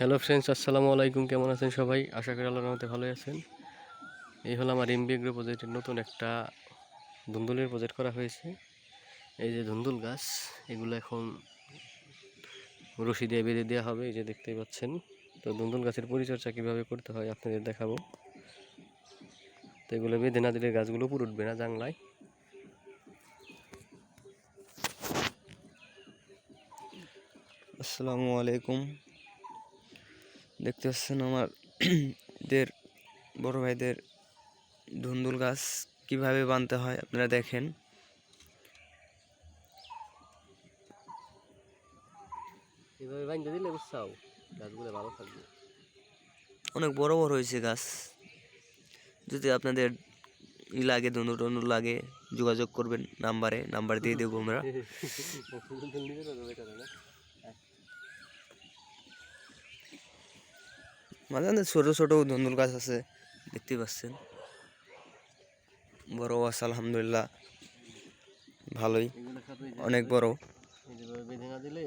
Hello friends আসসালামু আলাইকুম। কেমন আছেন সবাই? আশা করি আল্লাহর রহমতে ভালোই আছেন। এই হলো আমার এমবি এগ্রো প্রজেক্টের নতুন একটা ধুন্দুলের প্রজেক্ট করা হয়েছে। এই যে ধুন্দুল গাছ, এগুলো এখন রশি দিয়ে বেঁধে দেওয়া হবে, এই যে দেখতেই পাচ্ছেন। তো ধুন্দুল গাছের পরিচর্যা কীভাবে করতে হয় আপনাদের দেখাবো। তো এগুলো বেঁধে না দিলে গাছগুলো পুরো উঠবে না জাংলায় আসসালামু আলাইকুম। দেখতে পাচ্ছেন আমার দের বড় ভাইদের ধুন্দুল গাছ কীভাবে বানতে হয় আপনারা দেখেন। এভাবে বাঁধতে দিলে বুঝছাও গাছগুলো ভালো থাকবে। অনেক বড় বড় হয়েছে গাছ। যদি আপনাদের ই লাগে ধুন্দু টন্দু লাগে যোগাযোগ করবেন নাম্বারে নাম্বার দিয়ে দেবো আমরা ধুন্দুল নিবে না তো বেটারা না মাঝে মাঝে ছোটো ছোটো ধুন্দুল গাছ আছে দেখতে পাচ্ছেন। বড় গাছ আলহামদুলিল্লাহ। ভালোই। অনেক বড়। বেঁধে না দিলে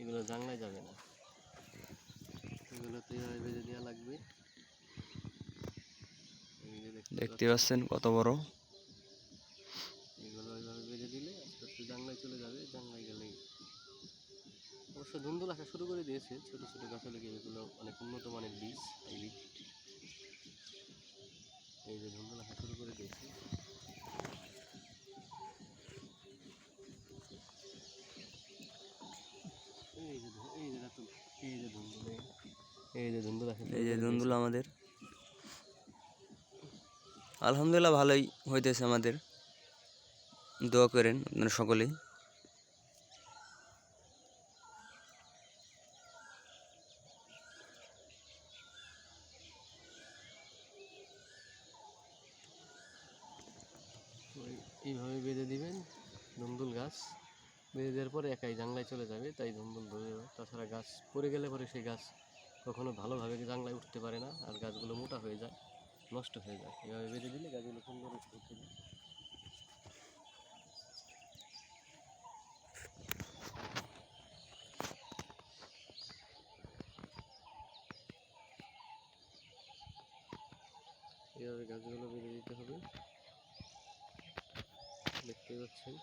এগুলো জানলায় যাবে না। এগুলো তো বেঁধে দেওয়া লাগবে। দেখতে পাচ্ছেন কত বড় পাচ্ছেন, এগুলো এইভাবে বেঁধে দিলে আস্তে আস্তে জানলায় চলে যাবে জানলায় গেলেই অবশ্য ধুন্দুল আসা শুরু করে দিয়েছে। ছোট ছোট গাছে লেগে এগুলো অনেক উন্নত মানের বীজ হাইব্রিড এই যে ধুন্দুল আসা শুরু করে দিয়েছে। এই যে ধুন্দুল এই- যে ধুন্দুল আমাদের। আলহামদুলিল্লাহ ভালোই হইতেছে আমাদের। দোয়া করেন আপনারা সকলেই। এইভাবে বেঁধে দিবেন, ধুন্দুল গাছ। বেঁধে দেওয়ার পরে একাই জাংলায় চলে যাবে, তাই ধুন্দুল ধরে তাছাড়া গাছ পড়ে গেলে পরে সেই গাছ কখনো ভালোভাবে জাংলায় উঠতে পারে না, আর গাছগুলো মোটা হয়ে যায়, নষ্ট হয়ে যায়। এভাবে বেঁধে দিলে গাছগুলো সুন্দর উঠে যায়। এভাবে গাছগুলো বেঁধে দিতে হবে। দেখতে পাচ্ছেন।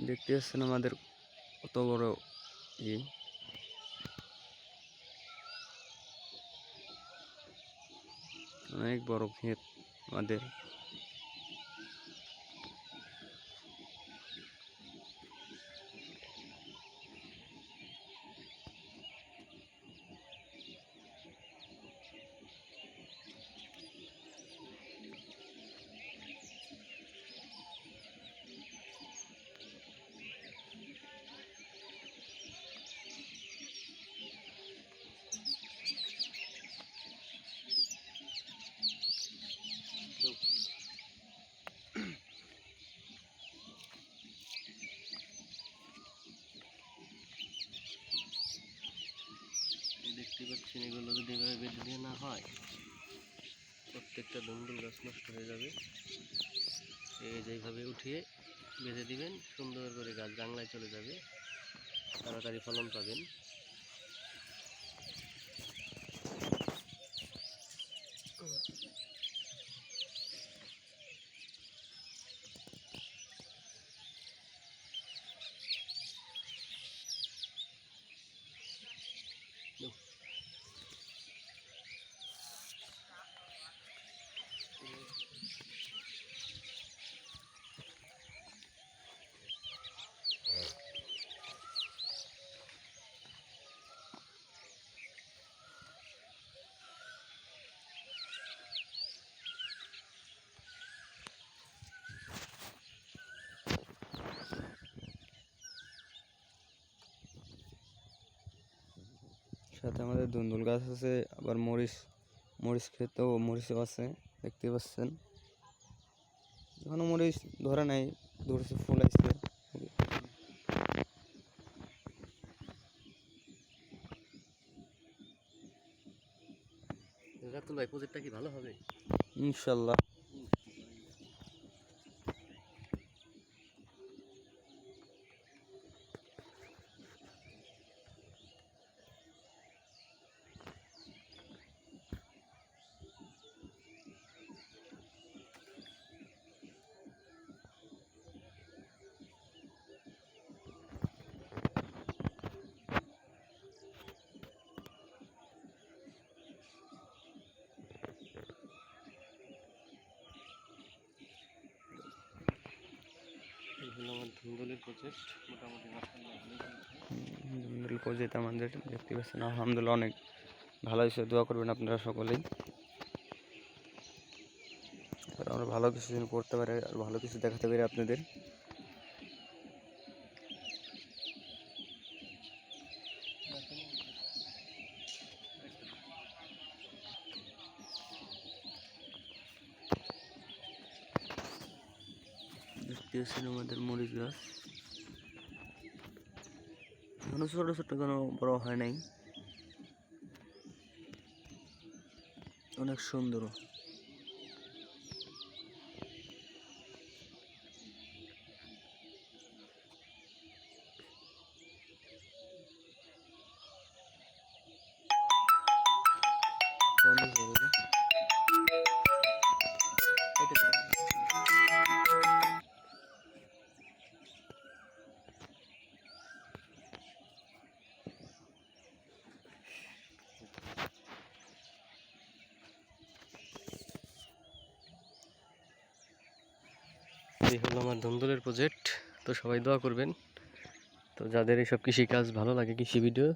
দেখতে পাচ্ছেন আমাদের কত বড় ই অনেক বড় ক্ষেত আমাদের এই এগুলো যদি এভাবে বেঁধে দিয়ে না হয়, প্রত্যেকটা ডুমডুল গাছ নষ্ট হয়ে যাবে। এই যে এইভাবে উঠিয়ে বেঁধে দিবেন, সুন্দর করে গাছ জানলায় চলে যাবে। তাড়াতাড়ি ফলন পাবেন। সাথে আমাদের ধুন্দুল গাছ আছে আবার মরিচ মরিচ ক্ষেতেও মরিচও আছে দেখতে পাচ্ছেন। এখনও মরিচ ধরে নাই ধরছে ফুল আসছে রাতুল ভাই প্রজেক্টটা কি ভালো হবে? ইনশাল্লাহ এই ধুন্দুলের প্রজেক্ট মোটামুটি আমাদের দেখতে পাচ্ছেন, আলহামদুলিল্লাহ অনেক ভালো হিসেবে দোয়া করবেন আপনারা সকলেই। আমরা ভালো কিছু যেন করতে পারি, আর ভালো কিছু দেখাতে পারি আপনাদের। দেখতে ছিল আমাদের মরিচ গাছ এখনও ছোট ছোট কোনো বড় হয় নাই। অনেক সুন্দর। এই হলো আমার ধুন্দুলের প্রজেক্ট তো সবাই দোয়া করবেন। তো যাদের এইসব কৃষিকাজ ভালো লাগে, কৃষি ভিডিও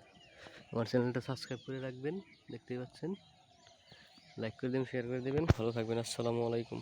আমার চ্যানেলটা সাবস্ক্রাইব করে রাখবেন, দেখতেই পাচ্ছেন। লাইক করে দেবেন শেয়ার করে দেবেন। ভালো থাকবেন, আসসালামু আলাইকুম।